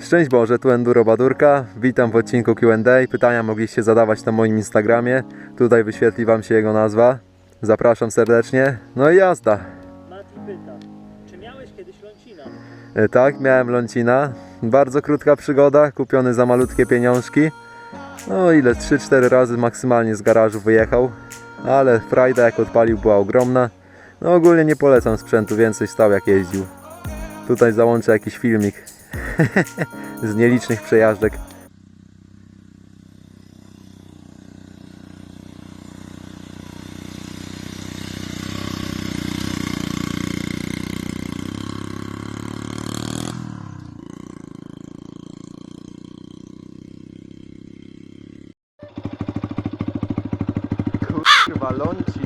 Szczęść Boże, tu Enduro Badurka. Witam w odcinku Q&A. Pytania mogliście zadawać na moim Instagramie. Tutaj wyświetli Wam się jego nazwa. Zapraszam serdecznie. No i jazda. Mati pyta, czy miałeś kiedyś lącina? E, Tak, miałem Lącina. Bardzo krótka przygoda, kupiony za malutkie pieniążki. No ile, 3-4 razy maksymalnie z garażu wyjechał. Ale frajda jak odpalił była ogromna. No ogólnie nie polecam sprzętu, więcej stał jak jeździł. Tutaj załączę jakiś filmik z nielicznych przejażdżek. Kurwa, Lącin,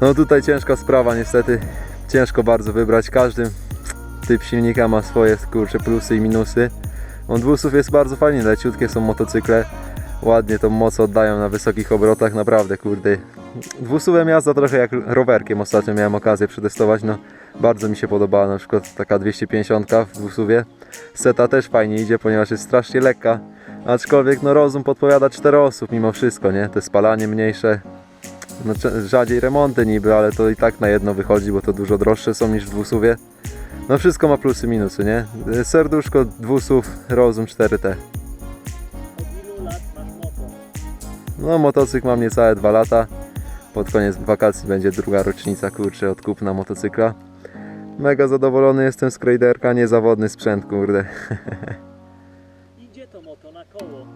No tutaj ciężka sprawa niestety. Ciężko bardzo wybrać. Każdy typ silnika ma swoje kurcze plusy i minusy. On dwusów jest bardzo fajnie, leciutkie są motocykle. Ładnie tą moc oddają na wysokich obrotach, naprawdę kurde. Dwusuwem jazda trochę jak rowerkiem ostatnio miałem okazję przetestować, no bardzo mi się podobała na przykład taka 250 w dwusuwie. Seta też fajnie idzie, ponieważ jest strasznie lekka, aczkolwiek no rozum podpowiada 4 osób mimo wszystko, nie? Te spalanie mniejsze, no, rzadziej remonty niby, ale to i tak na jedno wychodzi, bo to dużo droższe są niż w dwusuwie. No wszystko ma plusy, minusy, nie? Serduszko, dwusów, rozum 4T. Od ilu lat masz moto? No motocykl mam niecałe 2 lata. Pod koniec wakacji będzie druga rocznica, kurczę, od kupna motocykla. Mega zadowolony jestem z Krajderka, niezawodny sprzęt, kurde. Idzie to moto na koło.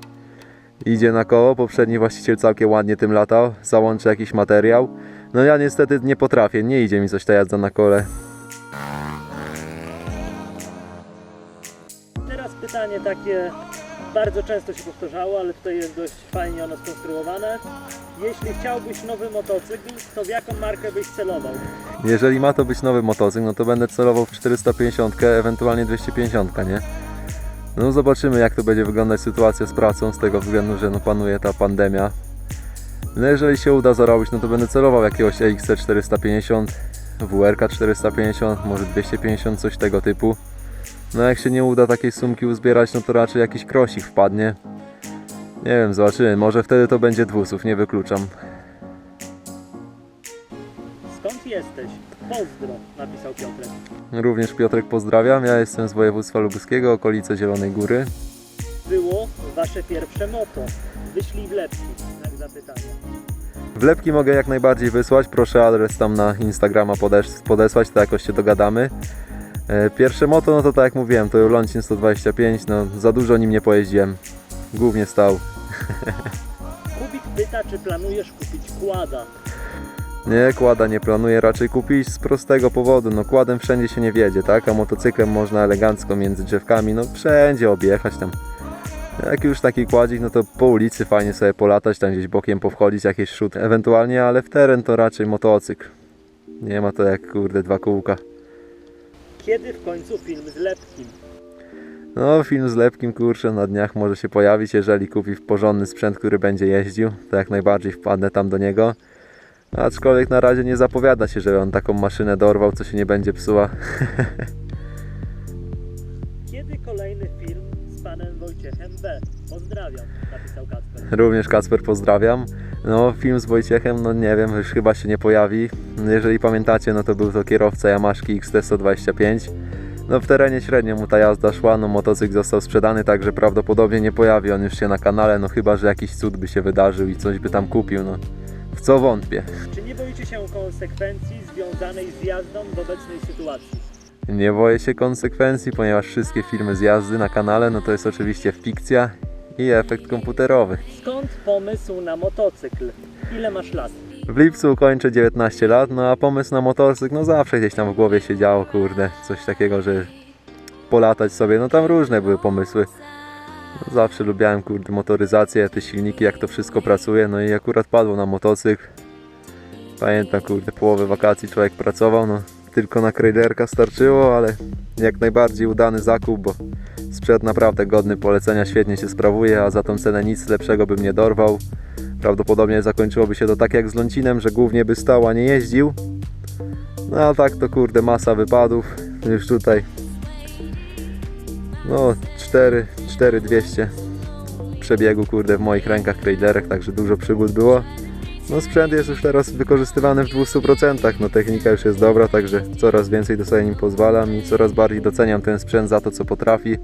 Idzie na koło, poprzedni właściciel całkiem ładnie tym latał, załączy jakiś materiał. No ja niestety nie potrafię, nie idzie mi coś ta jazda na kole. Teraz pytanie takie bardzo często się powtarzało, ale tutaj jest dość fajnie ono skonstruowane. Jeśli chciałbyś nowy motocykl, to w jaką markę byś celował? Jeżeli ma to być nowy motocykl, no to będę celował w 450, ewentualnie 250, nie? No zobaczymy jak to będzie wyglądać sytuacja z pracą, z tego względu, że no panuje ta pandemia. No jeżeli się uda zarobić, no to będę celował jakiegoś EXC 450, WRK 450, może 250, coś tego typu. No jak się nie uda takiej sumki uzbierać, no to raczej jakiś krosik wpadnie. Nie wiem, zobaczymy, może wtedy to będzie dwusów, nie wykluczam. Jesteś? Pozdro, napisał Piotrek. Również Piotrek pozdrawiam, ja jestem z województwa lubuskiego, okolice Zielonej Góry. Było wasze pierwsze moto. Wyślij wlepki, znak zapytania. Wlepki mogę jak najbardziej wysłać, proszę adres tam na Instagrama podes- podesłać, to jakoś się dogadamy. E, Pierwsze moto, no to tak jak mówiłem, to Lącin 125, no za dużo nim nie pojeździłem. Głównie stał. Kubik pyta, czy planujesz kupić kłada. Nie, kłada nie planuję raczej kupić z prostego powodu, no kładem wszędzie się nie wiedzie, tak? A motocyklem można elegancko między drzewkami, no wszędzie objechać tam. Jak już taki kładzik, no to po ulicy fajnie sobie polatać, tam gdzieś bokiem powchodzić, jakieś szut ewentualnie, ale w teren to raczej motocykl. Nie ma to jak kurde dwa kółka. Kiedy w końcu film z Lepkim? No, film z Lepkim, kurczę, na dniach może się pojawić, jeżeli kupi porządny sprzęt, który będzie jeździł, to jak najbardziej wpadnę tam do niego. Aczkolwiek na razie nie zapowiada się, że on taką maszynę dorwał, co się nie będzie psuła. Kiedy kolejny film z panem Wojciechem B? Pozdrawiam, napisał Kacper. Również Kacper pozdrawiam. No, film z Wojciechem, no nie wiem, już chyba się nie pojawi. Jeżeli pamiętacie, no to był to kierowca Yamaszki XT125. No w terenie średnio mu ta jazda szła, no motocykl został sprzedany, także prawdopodobnie nie pojawi on już się na kanale, no chyba, że jakiś cud by się wydarzył i coś by tam kupił, no. W co wątpię. Czy nie boicie się konsekwencji związanej z jazdą w obecnej sytuacji? Nie boję się konsekwencji, ponieważ wszystkie filmy z jazdy na kanale, no to jest oczywiście fikcja i efekt komputerowy. Skąd pomysł na motocykl? Ile masz lat? W lipcu kończę 19 lat, no a pomysł na motocykl, no zawsze gdzieś tam w głowie się działo, kurde, coś takiego, że polatać sobie, no tam różne były pomysły. Zawsze lubiałem, kurde, motoryzację, te silniki, jak to wszystko pracuje, no i akurat padło na motocykl. Pamiętam, kurde, połowę wakacji człowiek pracował, no tylko na Krejlerka starczyło, ale jak najbardziej udany zakup, bo sprzęt naprawdę godny polecenia, świetnie się sprawuje, a za tą cenę nic lepszego bym nie dorwał. Prawdopodobnie zakończyłoby się to tak jak z Lącinem, że głównie by stał, a nie jeździł. No a tak to kurde masa wypadów. Już tutaj no 4, 4200 przebiegu kurde w moich rękach trailerach, także dużo przygód było. No sprzęt jest już teraz wykorzystywany w 200%, no technika już jest dobra, także coraz więcej do sobie nim pozwalam i coraz bardziej doceniam ten sprzęt za to co potrafi.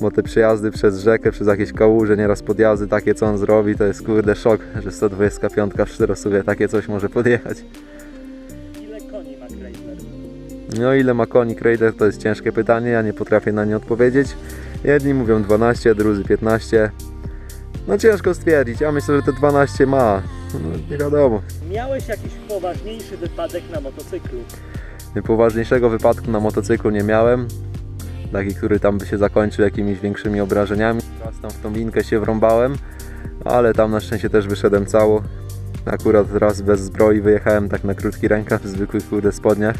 Bo te przejazdy przez rzekę, przez jakieś kałuże, nieraz podjazdy takie co on zrobi, to jest kurde szok, że 125 w czterosuwie takie coś może podjechać. Ile koni ma Chrysler? No ile ma koni Crader to jest ciężkie pytanie, ja nie potrafię na nie odpowiedzieć. Jedni mówią 12, drudzy 15. No ciężko stwierdzić, ja myślę, że te 12 ma. No nie wiadomo. Miałeś jakiś poważniejszy wypadek na motocyklu? Poważniejszego wypadku na motocyklu nie miałem. Taki, który tam by się zakończył jakimiś większymi obrażeniami. Raz tam w tą linkę się wrąbałem, ale tam na szczęście też wyszedłem cało. Akurat raz bez zbroi wyjechałem tak na krótki rękaw w zwykłych kurde spodniach.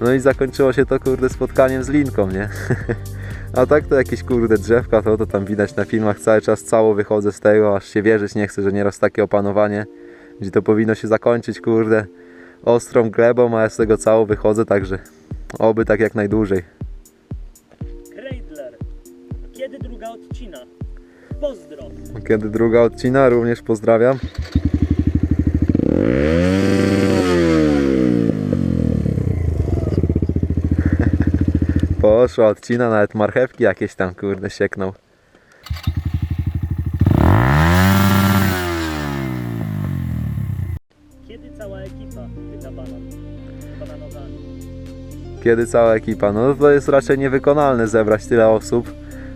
No i zakończyło się to kurde spotkaniem z linką, nie? A tak to jakieś kurde drzewka, to, to tam widać na filmach cały czas cało wychodzę z tego, aż się wierzyć nie chcę, że nieraz takie opanowanie, gdzie to powinno się zakończyć kurde ostrą glebą, a ja z tego cało wychodzę, także oby tak jak najdłużej. Chrysler. Kiedy druga odcina? Pozdro. Kiedy druga odcina, również pozdrawiam. Poszła odcina, nawet marchewki jakieś tam kurde sieknął. Kiedy cała ekipa pyta banan? Bananowany. Kiedy cała ekipa? No to jest raczej niewykonalne zebrać tyle osób.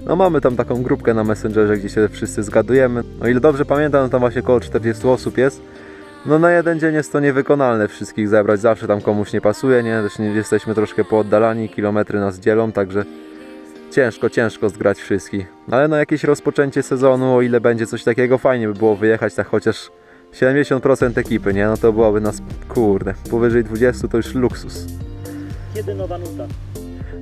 No mamy tam taką grupkę na Messengerze, gdzie się wszyscy zgadujemy. O ile dobrze pamiętam, no tam właśnie około 40 osób jest. No na jeden dzień jest to niewykonalne wszystkich zebrać, zawsze tam komuś nie pasuje, nie? Też nie jesteśmy troszkę pooddalani, kilometry nas dzielą, także ciężko, ciężko zgrać wszystkich. Ale na jakieś rozpoczęcie sezonu, o ile będzie coś takiego, fajnie by było wyjechać tak chociaż 70% ekipy, nie? No to byłoby nas, kurde, powyżej 20 to już luksus. Kiedy nowa nuta?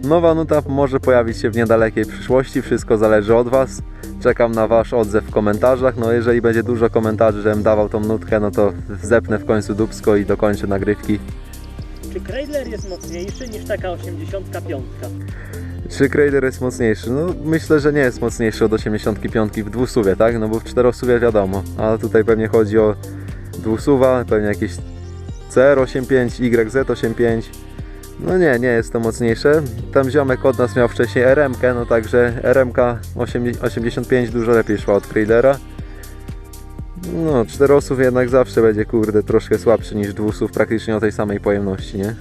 Nowa nuta może pojawić się w niedalekiej przyszłości, wszystko zależy od Was. Czekam na Wasz odzew w komentarzach. No jeżeli będzie dużo komentarzy, żebym dawał tą nutkę, no to zepnę w końcu dubsko i dokończę nagrywki. Czy Chrysler jest mocniejszy niż taka 85? Czy Crader jest mocniejszy? No myślę, że nie jest mocniejszy od 85 w dwusuwie, tak? No bo w czterosuwie wiadomo, ale tutaj pewnie chodzi o dwusuwa, pewnie jakieś CR85, YZ85. No nie, nie jest to mocniejsze. Tam ziomek od nas miał wcześniej RM, no także RMK 85 dużo lepiej szła od Cradera. No, czterosów jednak zawsze będzie kurde troszkę słabszy niż dwusów, praktycznie o tej samej pojemności, nie?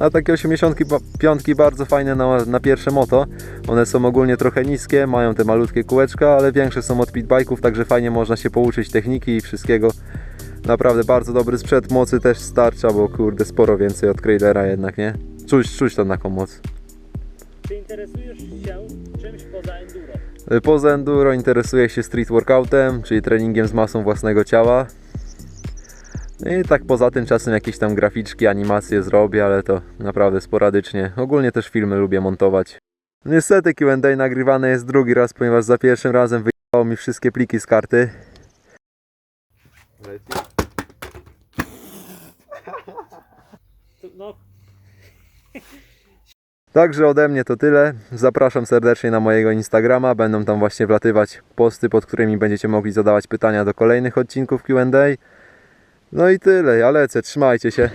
A takie 85 bardzo fajne na, na pierwsze moto. One są ogólnie trochę niskie, mają te malutkie kółeczka, ale większe są od pitbike'ów, także fajnie można się pouczyć techniki i wszystkiego. Naprawdę bardzo dobry sprzęt, mocy też starcza, bo kurde sporo więcej od Cradera jednak, nie? Czuć, czuć tą taką moc. Czy interesujesz się czymś poza enduro? Poza enduro interesuję się street workoutem, czyli treningiem z masą własnego ciała. I tak poza tym czasem jakieś tam graficzki, animacje zrobię, ale to naprawdę sporadycznie. Ogólnie też filmy lubię montować. Niestety Q&A nagrywane jest drugi raz, ponieważ za pierwszym razem wyjechało mi wszystkie pliki z karty. No, Także ode mnie to tyle. Zapraszam serdecznie na mojego Instagrama. Będą tam właśnie wlatywać posty, pod którymi będziecie mogli zadawać pytania do kolejnych odcinków QA. No i tyle. Ja lecę. Trzymajcie się.